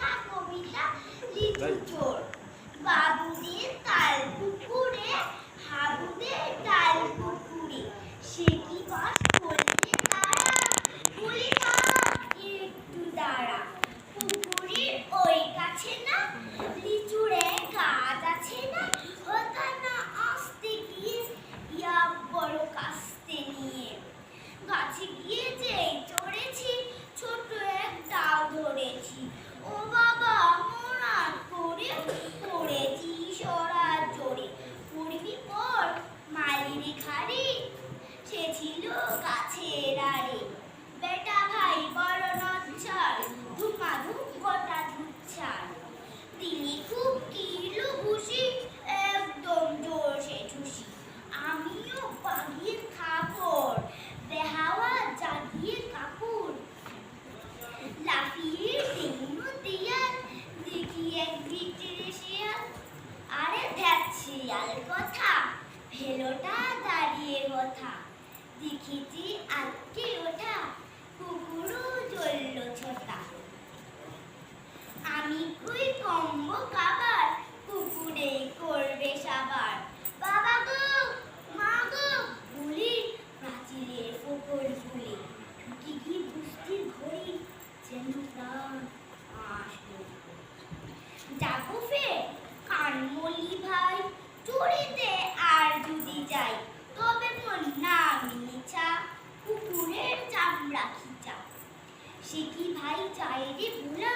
লেখা লিচু চোর। বাবু ছিল গাছের আড়ে। বেটা ভাই বড় ধুম গোটা ধুচ্ছার তিনি খুব একদম ঠুসি আমিও দেহাওয়া জাগিয়ে লাফিয়ে দেখি এক শিয়াল। আরে ধ্যাত শিয়াল কথা, ভেলোটা দাঁড়িয়ে দেখেছি আজকে ওটা কুকুরও জ্বলল ছোটা। আমি কই কম্ব কাবার কুকুরে করবে সাবার। বাবা গো, মা গো বলি প্রাচীরের ওপর ভুলে। ঢুকি গিয়ে বুঝতে ঘড়ি যেন প্রাণ আসলো যাব চামড়া চা সে কি ভাই চায় রে বুড়া?